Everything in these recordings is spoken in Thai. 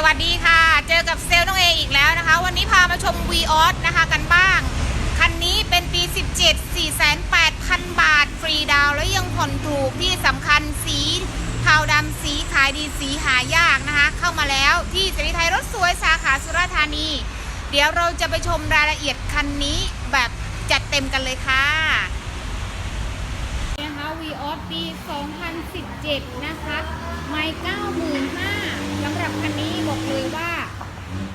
สวัสดีค่ะ เจอกับเซลน้องเออีกแล้วนะคะ วันนี้พามาชม v ีออสนะคะกันบ้าง คันนี้เป็นปี 17 48,000 บาท ฟรีดาวแล้วยังผ่อนถูกที่สำคัญสีเทาดำสีขายดีสีหายากนะคะ เข้ามาแล้วที่เสรีไทยรถสวยสาขาสุราษฎร์ธานี เดี๋ยวเราจะไปชมรายละเอียดคันนี้แบบจัดเต็มกันเลยค่ะนะคะ v ีออสปี 2017 นะคะ ไม่95,000สำหรับคันนี้บอกเลยว่า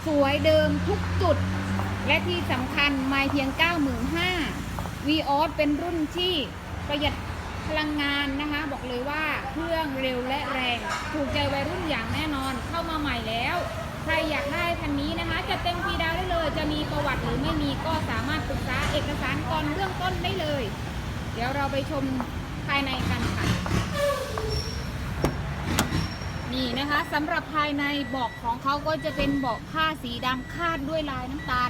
สวย เดิมทุกจุด และที่สำคัญไม่เพียง 95,000 v ีออเป็นรุ่นที่ประหยัดพลังงานนะคะ บอกเลยว่าเครื่องเร็วและแรง ถูกใจวัยรุ่นอย่างแน่นอนเข้ามาใหม่แล้ว ใครอยากได้คันนี้นะคะ จะเต็มฟรีดาวได้เลย จะมีประวัติหรือไม่มีก็สามารถปรึกษาเอกสารก่อนเบื้องต้นได้เลย เดี๋ยวเราไปชมภายในกันค่ะ นะคะสำหรับภายในเบาะของเขาก็จะเป็นเบาะผ้าสีดำคาดด้วยลายน้ำตาล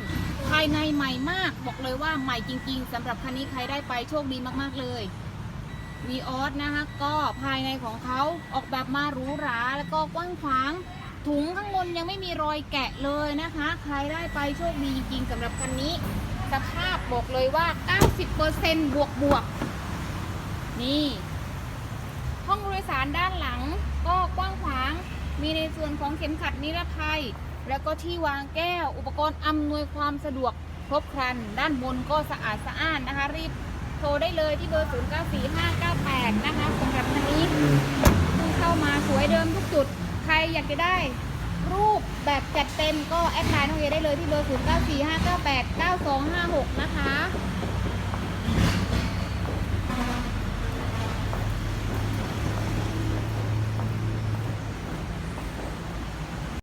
ภายในใหม่มากบอกเลยว่าใหม่จริง ๆสำหรับคันนี้ใครได้ไปโชคดีมากๆเลยวีออสนะคะก็ภายในของเขาออกแบบมาหรูหราแล้วก็กว้างขวาง ถุงข้างบนยังไม่มีรอยแกะเลยนะคะ ใครได้ไปโชคดีจริงๆสำหรับคันนี้ สภาพบอกเลยว่า 90%บวกบวกนี่ ห้องโดยสารด้านหลังก็กว้าง มีในส่วนของเข็มขัดนิรภัย แล้วก็ที่วางแก้ว อุปกรณ์อำนวยความสะดวกครบครัน ด้านบนก็สะอาดสะอ้านนะคะ รีบโทรได้เลยที่เบอร์ 094598 นะคะสำหรับคันนี้เพิ่งเข้ามาสวยเดิมทุกจุด ใครอยากจะได้รูปแบบจัดเต็มก็แอดไลน์น้องเอได้เลยที่เบอร์ 0945989256 นะคะ